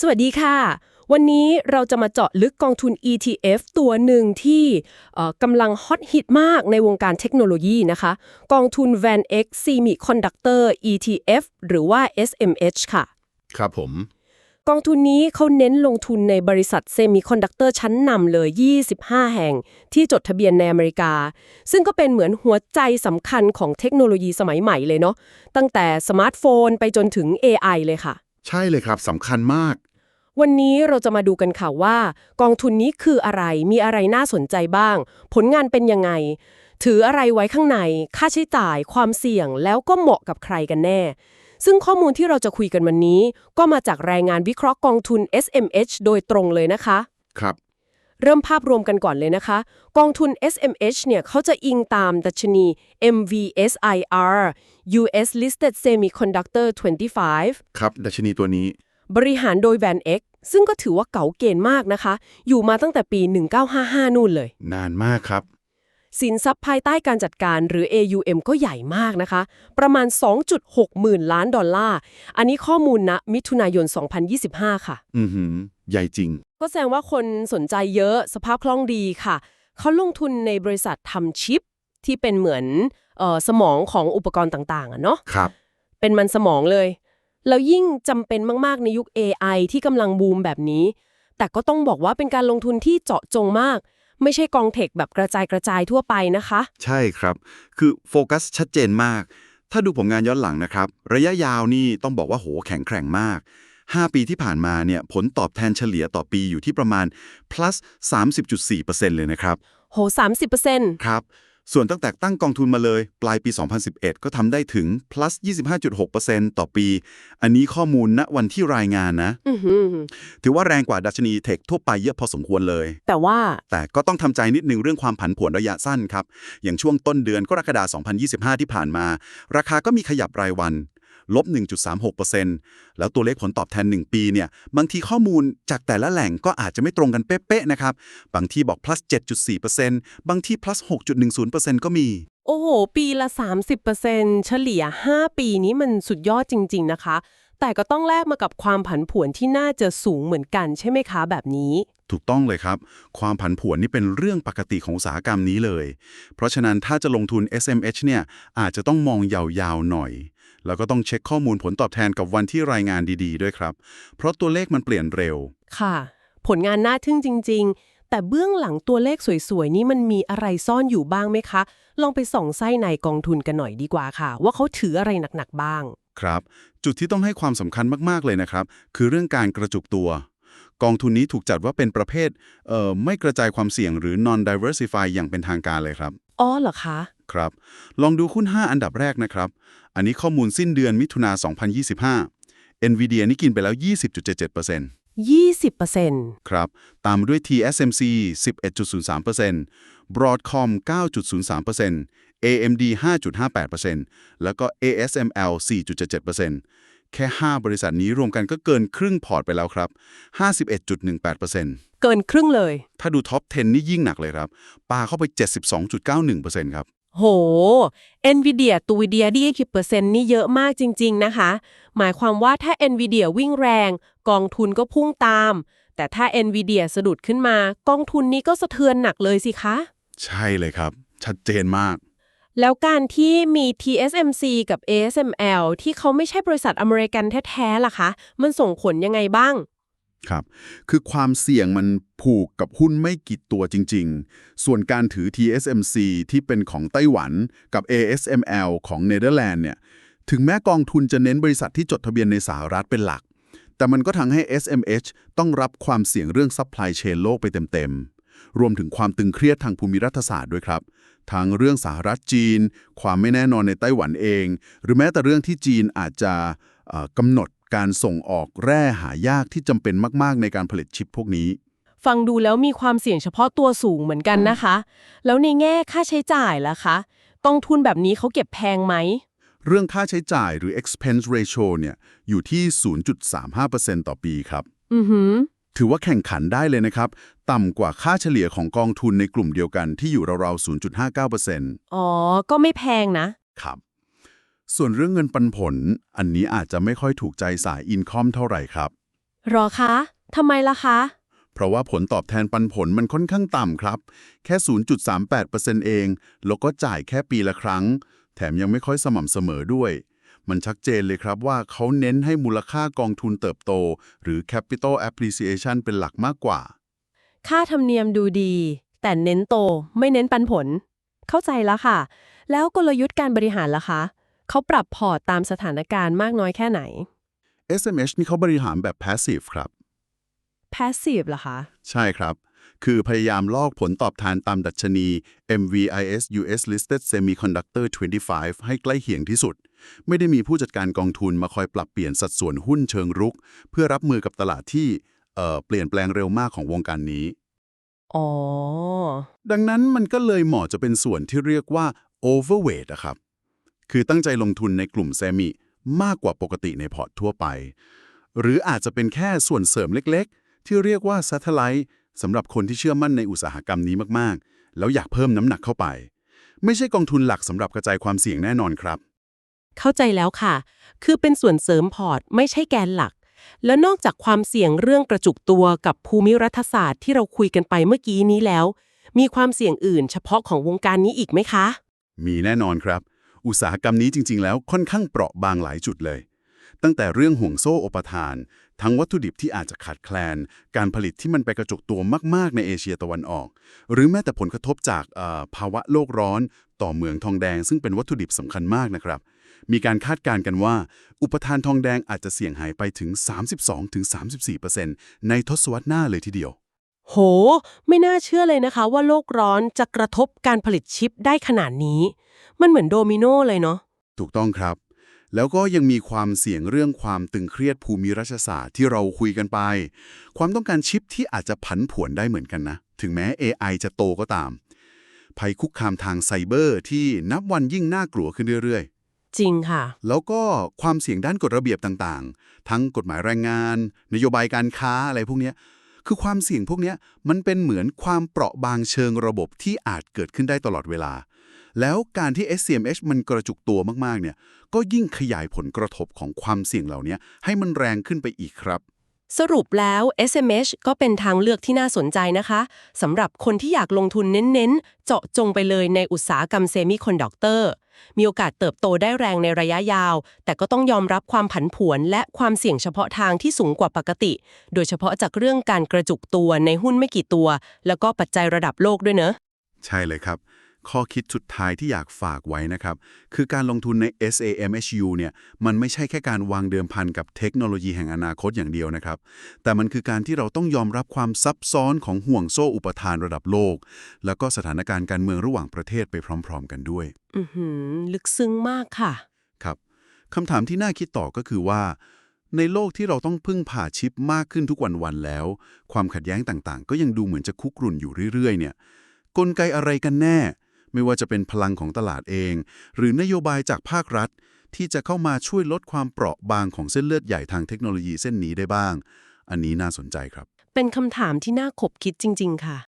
สวัสดีค่ะ วันนี้เราจะมาเจาะลึกกองทุน ETF ตัวหนึ่งที่เอ่อกำลังฮอตฮิตมากในวงการเทคโนโลยีนะคะ กองทุน VanEck Semiconductor ETF หรือว่า SMH ค่ะ ครับผม กองทุนนี้เขาเน้นลงทุนในบริษัทเซมิคอนดักเตอร์ชั้นนำเลย 25 แห่งที่จดทะเบียนในอเมริกา ซึ่งก็เป็นเหมือนหัวใจสำคัญของเทคโนโลยีสมัยใหม่เลยเนาะตั้งแต่สมาร์ทโฟนไปจนถึง AI เลยค่ะใช่เลยครับสำคัญมาก วันนี้เราจะมาดูกันค่ะว่า กองทุนนี้คืออะไร มีอะไรน่าสนใจบ้าง ผลงานเป็นยังไง ถืออะไรไว้ข้างใน ค่าใช้จ่าย ความเสี่ยง แล้วก็เหมาะกับใครกันแน่ ซึ่งข้อมูลที่เราจะคุยกันวันนี้ ก็มาจากรายงานวิเคราะห์กองทุน SMH โดยตรงเลยนะคะ ครับ เริ่มภาพรวมกันก่อนเลยนะคะ กองทุน SMH เนี่ยเขาจะอิงตามดัชนี MVSIR US Listed Semiconductor 25 ครับ ดัชนีตัวนี้ บริหารโดย VanEck ซึ่งก็ถือว่าเก๋าเกณฑ์มากนะคะ อยู่มาตั้งแต่ปี 1955 นู่นเลย นานมากครับ สินทรัพย์ภายใต้การจัดการหรือ AUM ก็ใหญ่มากนะคะ ประมาณ 2.6 หมื่นล้านดอลลาร์ อันนี้ข้อมูลณมิถุนายน 2025 ค่ะ อือหือ ใหญ่จริง ก็แสดงว่าคนสนใจเยอะสภาพคล่องดีค่ะ เขาลงทุนในบริษัททำชิป ที่เป็นเหมือนเออสมองของอุปกรณ์ต่างๆอะเนาะครับ เป็นมันสมองเลย แล้วยิ่งจำเป็นมากๆในยุค AI ที่กำลังบูมแบบนี้ แต่ก็ต้องบอกว่าเป็นการลงทุนที่เจาะจงมาก ไม่ใช่กองเทคแบบกระจายกระจายทั่วไปนะคะ ใช่ครับ คือโฟกัสชัดเจนมาก ถ้าดูผลงานย้อนหลังนะครับ ระยะยาวนี่ต้องบอกว่าโหแข็งแกร่งมาก 5 ปีที่ผ่านมาเนี่ยผลตอบแทนเฉลี่ยต่อปีอยู่ที่ประมาณ plus 30.4%เลยนะครับ โห30%ครับ ส่วนตั้งแต่ตั้งกองทุนมาเลย ปลายปี 2011 ก็ทำได้ถึง plus 25.6%ต่อปี อันนี้ข้อมูลณวันที่รายงานนะอือหือถือว่าแรงกว่าดัชนีเทคทั่วไปเยอะพอสมควรเลย แต่ว่า แต่ก็ต้องทำใจนิดนึงเรื่องความผันผวนระยะสั้นครับ อย่างช่วงต้นเดือนกรกฎาคม 2025 ที่ผ่านมา ราคาก็มีขยับรายวัน ลบ 1.36%แล้วตัวเลขผลตอบแทน 1 ปีเนี่ยบางทีข้อมูลจากแต่ละแหล่งก็อาจจะไม่ตรงกันเป๊ะๆนะครับ บางที่บอก plus 7.4%บางที่ plus 6.10%ก็มี โอ้โห ปีละ 30%เฉลี่ย 5 ปีนี้มันสุดยอดจริง ๆ นะคะ แต่ก็ต้องแลกมากับความผันผวนที่น่าจะสูงเหมือนกันใช่ไหมคะแบบนี้ ถูกต้องเลยครับ ความผันผวนนี่เป็นเรื่องปกติของอุตสาหกรรมนี้เลย เพราะฉะนั้นถ้าจะลงทุน SMH เนี่ยอาจจะต้องมองยาวๆหน่อย แล้วก็ต้องเช็คข้อมูลผลตอบแทนกับวันที่รายงานดีๆ ด้วยครับ เพราะตัวเลขมันเปลี่ยนเร็ว ค่ะ ผลงานน่าทึ่งจริง ๆ แต่เบื้องหลังตัวเลขสวยๆ นี้มันมีอะไรซ่อนอยู่บ้างไหมคะ ลองไปส่องไส้ในกองทุนกันหน่อยดีกว่าค่ะ ว่าเขาถืออะไรหนักๆบ้าง ครับ จุดที่ต้องให้ความสำคัญมากๆเลยนะครับ คือเรื่องการกระจุกตัว กองทุนนี้ถูกจัดว่าเป็นประเภทเอ่อไม่กระจายความเสี่ยงหรือ non diversify อย่างเป็นทางการเลยครับ อ๋อเหรอคะ ครับ ลองดูหุ้น 5 อันดับแรกนะครับ อันนี้ข้อมูลสิ้นเดือนมิถุนา 2025 NVIDIA นี่กินไปแล้ว 20.77% 20%ครับ ตามด้วย TSMC 11.03% Broadcom 9.03% AMD 5.58%แล้วก็ ASML 4.77%แค่ 5 บริษัทนี้รวมกันก็เกินครึ่งพอร์ตไปแล้วครับ 51.18%เกินครึ่งเลย ถ้าดูท็อป 10 นี่ยิ่งหนักเลยครับ ปาเข้าไป 72.91%ครับ โห NVIDIA ตัว VIDIA ดี20%นี่เยอะมากจริง ๆ นะคะ หมายความว่าถ้า NVIDIA วิ่งแรง กองทุนก็พุ่งตาม แต่ถ้า NVIDIA สะดุดขึ้นมา กองทุนนี้ก็สะเทือนหนักเลยสิคะ ใช่เลยครับ ชัดเจนมาก แล้วการที่มี TSMC กับ ASML ที่เขาไม่ใช่บริษัทอเมริกันแท้ๆล่ะคะ มันส่งผลยังไงบ้าง ครับ คือความเสี่ยงมันผูกกับหุ้นไม่กี่ตัวจริง ๆ ส่วนการถือ TSMC ที่เป็นของไต้หวันกับ ASML ของเนเธอร์แลนด์เนี่ย ถึงแม้กองทุนจะเน้นบริษัทที่จดทะเบียนในสหรัฐเป็นหลัก แต่มันก็ทำให้ SMH ต้องรับความเสี่ยงเรื่องซัพพลายเชนโลกไปเต็มๆ รวมถึงความตึงเครียดทางภูมิรัฐศาสตร์ด้วยครับ ทั้งเรื่องสหรัฐจีน ความไม่แน่นอนในไต้หวันเอง หรือแม้แต่เรื่องที่จีนอาจจะกำหนด การส่งออกแร่หายากที่จำเป็นมาก ๆ ในการผลิตชิปพวกนี้ ฟังดูแล้วมีความเสี่ยงเฉพาะตัวสูงเหมือนกันนะคะ แล้วในแง่ค่าใช้จ่ายล่ะคะกองทุนแบบนี้เขาเก็บแพงไหม เรื่องค่าใช้จ่ายหรือ expense ratio เนี่ยอยู่ที่ 0.35%ต่อปีครับ อือหือ ถือว่าแข่งขันได้เลยนะครับ ต่ำกว่าค่าเฉลี่ยของกองทุนในกลุ่มเดียวกันที่อยู่ราวๆ 0.59%อ๋อ ก็ไม่แพงนะ ครับ ส่วนเรื่องเงินปันผล อันนี้อาจจะไม่ค่อยถูกใจสายอินคอมเท่าไหร่ครับ รอคะทำไมล่ะคะ เพราะว่าผลตอบแทนปันผลมันค่อนข้างต่ำครับ แค่ 0.38%เอง แล้วก็จ่ายแค่ปีละครั้ง แถมยังไม่ค่อยสม่ำเสมอด้วย มันชัดเจนเลยครับว่าเขาเน้นให้มูลค่ากองทุนเติบโต หรือ capital appreciation เป็นหลักมากกว่า ค่าธรรมเนียมดูดี แต่เน้นโตไม่เน้นปันผล เข้าใจแล้วค่ะ แล้วกลยุทธ์การบริหารล่ะคะ เขาปรับพอร์ตตามสถานการณ์มากน้อยแค่ไหน SMH นี่เขาบริหารแบบ passive ครับ passive ล่ะคะ ใช่ครับ คือพยายามลอกผลตอบแทนตามดัชนี MVIS US Listed Semiconductor 25 ให้ใกล้เคียงที่สุด ไม่ได้มีผู้จัดการกองทุนมาคอยปรับเปลี่ยนสัดส่วนหุ้นเชิงรุก เพื่อรับมือกับตลาดที่เอ่อเปลี่ยนแปลงเร็วมากของวงการนี้ อ๋อ ดังนั้นมันก็เลยเหมาะจะเป็นส่วนที่เรียกว่า overweight นะครับ คือตั้งใจลงทุนในกลุ่มเซมิมากกว่าปกติในพอร์ตทั่วไป หรืออาจจะเป็นแค่ส่วนเสริมเล็กๆ ที่เรียกว่า satellite สำหรับคนที่เชื่อมั่นในอุตสาหกรรมนี้มากๆ แล้วอยากเพิ่มน้ำหนักเข้าไป ไม่ใช่กองทุนหลักสำหรับกระจายความเสี่ยงแน่นอนครับ เข้าใจแล้วค่ะ คือเป็นส่วนเสริมพอร์ตไม่ใช่แกนหลัก แล้วนอกจากความเสี่ยงเรื่องกระจุกตัวกับภูมิรัฐศาสตร์ที่เราคุยกันไปเมื่อกี้นี้แล้ว มีความเสี่ยงอื่น เฉพาะของวงการนี้อีกไหมคะ มีแน่นอนครับ อุตสาหกรรมนี้จริง ๆ แล้วค่อนข้างเปราะบางหลายจุดเลย ตั้งแต่เรื่องห่วงโซ่อุปทาน ทั้งวัตถุดิบที่อาจจะขาดแคลน การผลิตที่มันไปกระจุกตัวมาก ๆ ในเอเชียตะวันออก หรือแม้แต่ผลกระทบจากภาวะโลกร้อน ต่อเมืองทองแดง ซึ่งเป็นวัตถุดิบสำคัญมากนะครับ มีการคาดการณ์กันว่า อุปทานทองแดงอาจจะเสี่ยงหายไปถึง 32-34%ในทศวรรษหน้าเลยทีเดียว โห ไม่น่าเชื่อเลยนะคะ ว่าโลกร้อนจะกระทบการผลิตชิปได้ขนาดนี้ มันเหมือนโดมิโนเลยเนาะ ถูกต้องครับ แล้วก็ยังมีความเสี่ยงเรื่องความตึงเครียดภูมิรัฐศาสตร์ที่เราคุยกันไป ความต้องการชิปที่อาจจะผันผวนได้เหมือนกันนะ ถึงแม้ AI จะโตก็ตาม ภัยคุกคามทางไซเบอร์ที่นับวันยิ่งน่ากลัวขึ้นเรื่อยจริงค่ะๆแล้วก็ความเสี่ยงด้านกฎระเบียบต่างๆ ทั้งกฎหมายแรงงาน นโยบายการค้าอะไรพวกเนี้ย คือความเสี่ยงพวกนี้มันเป็นเหมือนความเปราะบางเชิงระบบที่อาจเกิดขึ้นได้ตลอดเวลา แล้วการที่ SCMH มันกระจุกตัวมากๆเนี่ยก็ยิ่งขยายผลกระทบของความเสี่ยงเหล่านี้ให้มันแรงขึ้นไปอีกครับ สรุปแล้ว SMH ก็เป็นทางเลือกที่น่าสนใจนะคะสำหรับคนที่อยากลงทุนเน้นๆ เจาะจงไปเลยในอุตสาหกรรมเซมิคอนดักเตอร์ มีโอกาสเติบโตได้แรงในระยะยาว แต่ก็ต้องยอมรับความผันผวนและความเสี่ยงเฉพาะทางที่สูงกว่าปกติ โดยเฉพาะจากเรื่องการกระจุกตัวในหุ้นไม่กี่ตัว แล้วก็ปัจจัยระดับโลกด้วยเนอะ ใช่เลยครับ ข้อคิดสุดท้ายที่อยากฝากไว้นะครับ คือการลงทุนใน SAMHU เนี่ยมันไม่ใช่แค่การวางเดิมพันกับเทคโนโลยีแห่งอนาคตอย่างเดียวนะครับ แต่มันคือการที่เราต้องยอมรับความซับซ้อนของห่วงโซ่อุปทานระดับโลก แล้วก็สถานการณ์การเมืองระหว่างประเทศไปพร้อม ๆ กันด้วย อือหือลึกซึ้งมากค่ะ ครับคำถามที่น่าคิดต่อก็คือว่า ในโลกที่เราต้องพึ่งผ่าชิปมากขึ้นทุกวันๆแล้ว ความขัดแย้งต่างๆ ก็ยังดูเหมือนจะคุกรุ่นอยู่เรื่อยๆ เนี่ยกลไกอะไรกันแน่ ไม่ว่าจะเป็นพลังของตลาดเอง หรือนโยบายจากภาครัฐ ที่จะเข้ามาช่วยลดความเปราะบางของเส้นเลือดใหญ่ทางเทคโนโลยีเส้นนี้ได้บ้าง อันนี้น่าสนใจครับ เป็นคำถามที่น่าขบคิดจริง ๆ ค่ะ